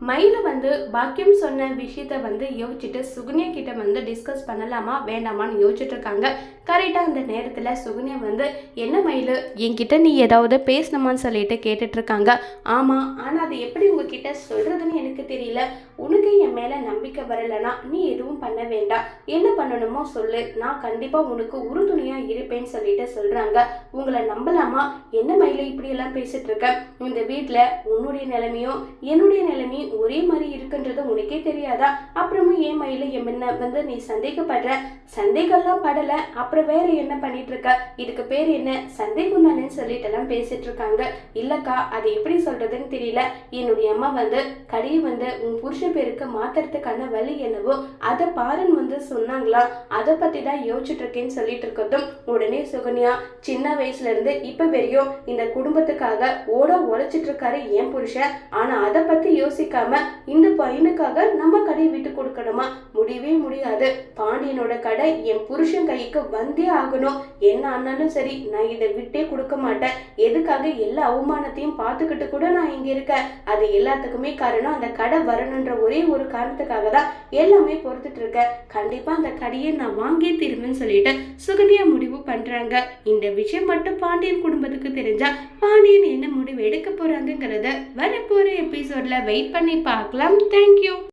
மயில வந்து பாக்கியம் சொன்ன விஷயத்த வந்து யோசிச்சுட்டு சுகுனியா கிட்ட வந்து டிஸ்கஸ் பண்ணலாமா வேண்டாமான்னு யோசிச்சுட்டு இருக்காங்க. கரெக்டாக அந்த நேரத்தில் சுகுனியா வந்து என்ன மயில் என்கிட்ட நீ ஏதாவது பேசணுமான்னு சொல்லிட்டு கேட்டுட்டு இருக்காங்க. ஆமாம் ஆனால் அது எப்படி உங்ககிட்ட சொல்கிறதுன்னு எனக்கு தெரியல. உனக்கு என் மேலே நம்பிக்கை வரலைன்னா நீ எதுவும் பண்ண வேண்டாம். என்ன பண்ணணுமோ சொல்லு. நான் கண்டிப்பாக உனக்கு உறுதுணையாக இருப்பேன்னு சொல்லிட்டு சொல்கிறாங்க உங்களை நம்பலாமா? என்ன மயில இப்படியெல்லாம் பேசிட்டு இருக்க? இந்த வீட்டில் உன்னுடைய நிலைமையும் என்னுடைய நிலைமையும் ஒரே மாதிரி இருக்குன்றது உனக்கே தெரியாதா? அப்புறமும் ஏன் மயில என்ன வந்து நீ சந்தேகப்படுற. சந்தேகம்லாம் படல. அப்புறம் வேற என்ன பண்ணிட்டு இருக்க இதுக்கு பேர் என்ன? சந்தேகம் தானேன்னு சொல்லிட்டு எல்லாம் பேசிட்டு இருக்காங்க இல்லக்கா அது எப்படி சொல்றதுன்னு தெரியல. என்னுடைய அம்மா வந்து கடையை வந்து உன் புருஷன் பேருக்கு மாத்துறதுக்கான வழி என்னவோ அதை பாருன்னு வந்து சொன்னாங்களா? அதை பத்தி தான் யோசிச்சுட்டு இருக்கேன்னு சொல்லிட்டு இருக்கட்டும் உடனே சுகன்யா சின்ன வயசுல இருந்து இப்ப வரையும் இந்த குடும்பத்துக்காக ஓட உழைச்சிட்டு இருக்காரு என் புருஷன். ஆனா அதை பத்தி யோசிக்க மறக்காம இந்த பையனுக்காக நம்ம கடையை விட்டு கொடுக்கணுமா? முடியவே முடியாது. பாண்டியனோட கடை என் புருஷன் கைக்கு வந்தே ஆகணும். என்ன ஆனாலும் சரி நான் இதை விட்டே கொடுக்க மாட்டேன். எதுக்காக எல்லா அவமானத்தையும் பார்த்துக்கிட்டு கூட நான் இங்கே இருக்கேன் அது எல்லாத்துக்குமே காரணம் அந்த கடை வரணுன்ற ஒரே ஒரு காரணத்துக்காக தான் எல்லாமே பொறுத்துட்டு இருக்கேன் கண்டிப்பாக அந்த கடையை நான் வாங்கியே தீருவேன்னு சொல்லிட்டு சுகன்யா முடிவு பண்ணுறாங்க இந்த விஷயம் மட்டும் பாண்டியன் குடும்பத்துக்கு தெரிஞ்சா பாண்டியன் என்ன முடிவு எடுக்க போகிறாங்கிறத வரப்போகிற எபிசோடில் வெயிட் பண்ணி பார்க்கலாம். தேங்க்யூ